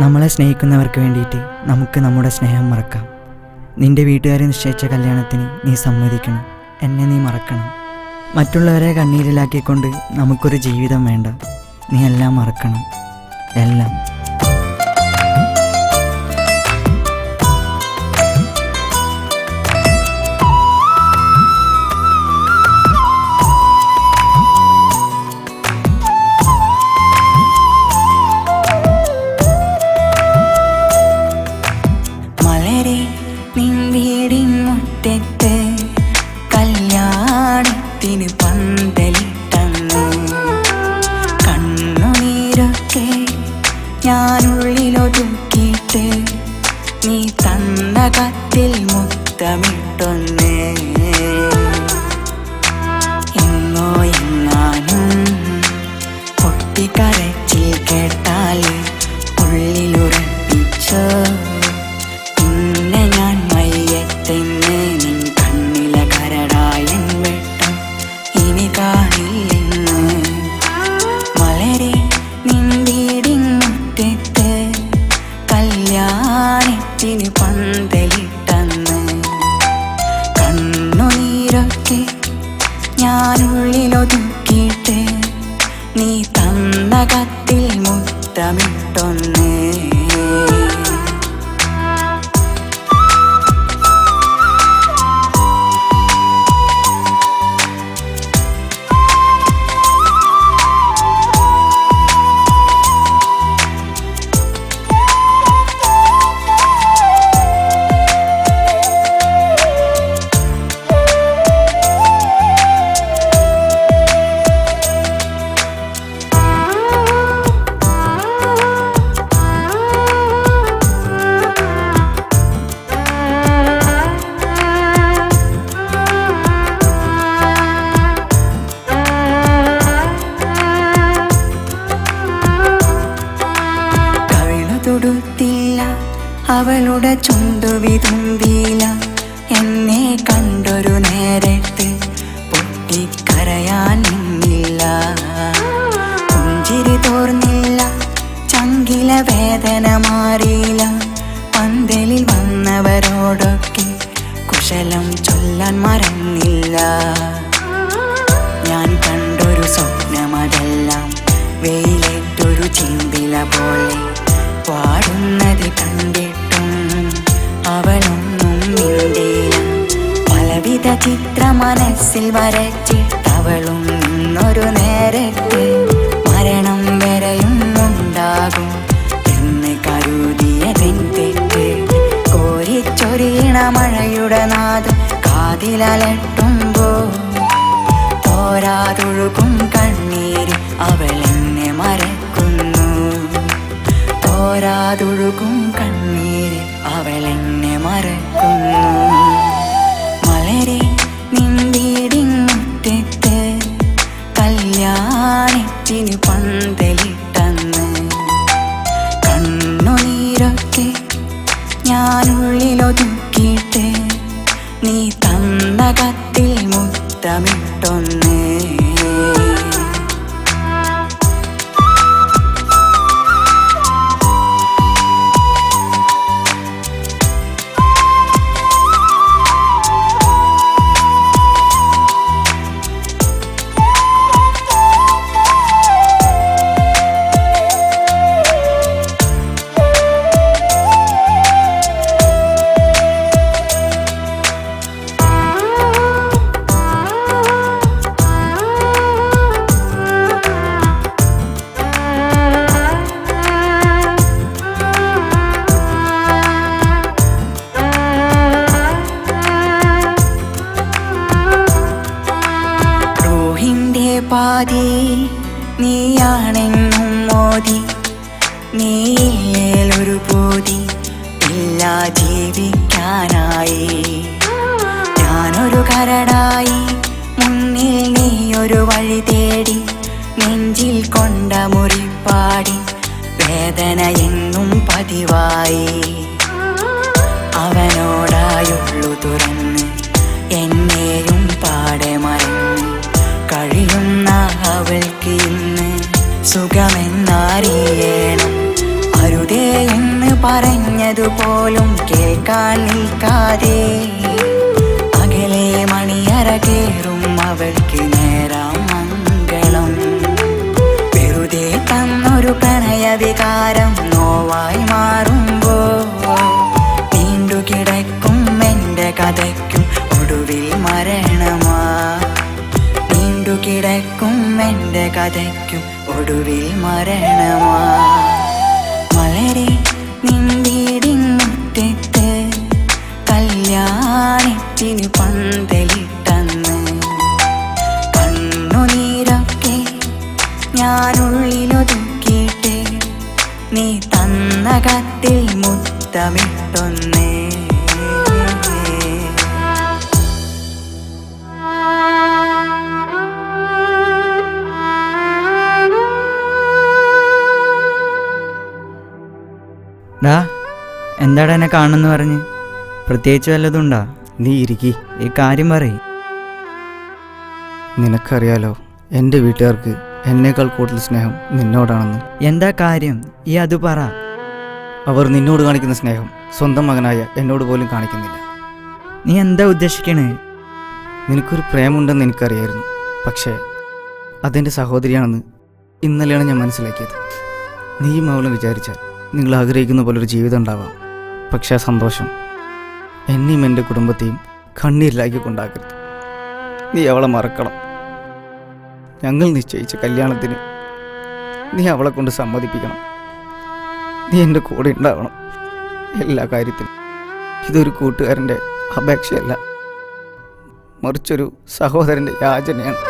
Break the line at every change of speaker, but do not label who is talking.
നമ്മളെ സ്നേഹിക്കുന്നവർക്ക് വേണ്ടിയിട്ട് നമുക്ക് നമ്മുടെ സ്നേഹം മറക്കാം. നിന്റെ വീട്ടുകാരെ നിശ്ചയിച്ച കല്യാണത്തിന് നീ സമ്മതിക്കണം. എന്നെ നീ മറക്കണം. മറ്റുള്ളവരെ കണ്ണീരിലാക്കിക്കൊണ്ട് നമുക്കൊരു ജീവിതം വേണ്ട. നീ എല്ലാം മറക്കണം. എല്ലാം.
ഞാനുള്ളിലൊതുക്കിയിട്ട് നീ തന്ന കത്തിൽ മുത്തമിട്ടൊന്നേ. എന്നോ എങ്ങാനും പൊട്ടിക്കരച്ചിൽ കേട്ടാൽ അവളുടെ ചുണ്ടു വിതുമ്പിയില്ല എന്നെ കണ്ടൊരു നേരത്ത് പൊട്ടിക്കരയാൻ നിന്നില്ല. പുഞ്ചിരി തോർന്നില്ല ചങ്കില വേദന മാറിയില്ല. പന്തലിൽ വന്നവരോടൊക്കെ കുശലം ചൊല്ലാൻ മറന്നില്ല. മനസ്സിൽ ഒരു നേരത്തെ മരണം വരെയും ഉണ്ടാകും എന്ന് കരുതിയ തെറ്റ്. കോരിച്ചൊരിയണ മഴയുടെ നാദം കാതിലലട്ടുമ്പോൾ തോരാതൊഴുകും കണ്ണീര് അവൾ എന്നെ മറക്കുന്നു തോരാതൊഴുകും കണ്ണീര് അവൾ എന്നെ മറക്കുന്നു മലരെ കല്യാണത്തിന് പന്തലിട്ടന്ന് കണ്ണുനീരൊക്കെ ഞാനുള്ളിലൊതുക്കിയിട്ട് പാതി നീയാണെന്നും മോദി. നീയില്ലേലൊരു പൂതി ഇല്ല ജീവിക്കാനായി. ഞാനൊരു കരടായി. മുന്നിൽ നീയൊരു വഴി തേടി. നെഞ്ചിൽ കൊണ്ട മുറിപ്പാടി വേദന എന്നും പതിവായി. അവനോടായുള്ളു തുറന്ന്. എന്നെയും പാടെ മറന്ന്. കഴിയുന്ന അവൾക്ക് ഇന്ന് സുഖമെന്നറിയണം. അരുതേ എന്ന് പറഞ്ഞതുപോലും കേൾക്കാൻ നിൽക്കാതെ. അകലെ മണിയറ കേറും അവൾക്ക് നേരാം മംഗളം. വെറുതെ തന്നൊരു പ്രണയവികാരം നോവായി മാറുമ്പോ
ഡാ എന്താടാ എന്നെ കാണുന്നു പറഞ്ഞ്? പ്രത്യേകിച്ച് വല്ലതും ഉണ്ടാ?
നീ ഇരിക്കി.
ഈ കാര്യം പറയ്.
നിനക്കറിയാലോ എന്റെ വീട്ടുകാർക്ക് എന്നേക്കാൾ കൂടുതൽ സ്നേഹം നിന്നോടാണെന്ന്.
എന്താ കാര്യം? ഈ അത് പറ.
അവർ നിന്നോട് കാണിക്കുന്ന സ്നേഹം. സ്വന്തം മകനായ എന്നോട് പോലും കാണിക്കുന്നില്ല.
നീ എന്താ ഉദ്ദേശിക്കണേ?
നിനക്കൊരു പ്രേമുണ്ടെന്ന് എനിക്കറിയായിരുന്നു. പക്ഷേ അതെന്റെ സഹോദരിയാണെന്ന് ഇന്നലെയാണ് ഞാൻ മനസ്സിലാക്കിയത്. നീയും അവളും വിചാരിച്ചാൽ നിങ്ങൾ ആഗ്രഹിക്കുന്ന പോലൊരു ജീവിതം ഉണ്ടാവാം. പക്ഷേ ആ സന്തോഷം എന്നെയും എന്റെ കുടുംബത്തെയും കണ്ണീരിലാക്കി കൊണ്ടാക്കരുത് നീ അവളെ മറക്കണം. ഞങ്ങൾ നിശ്ചയിച്ച കല്യാണത്തിന് നീ അവളെ കൊണ്ട് സമ്മതിപ്പിക്കണം. നീ എന്റെ കൂടെ ഉണ്ടാവണം. എല്ലാ കാര്യത്തിലും ഇതൊരു കൂട്ടുകാരന്റെ അപേക്ഷയല്ല. മറിച്ചൊരു സഹോദരന്റെ യാചനയാണ്.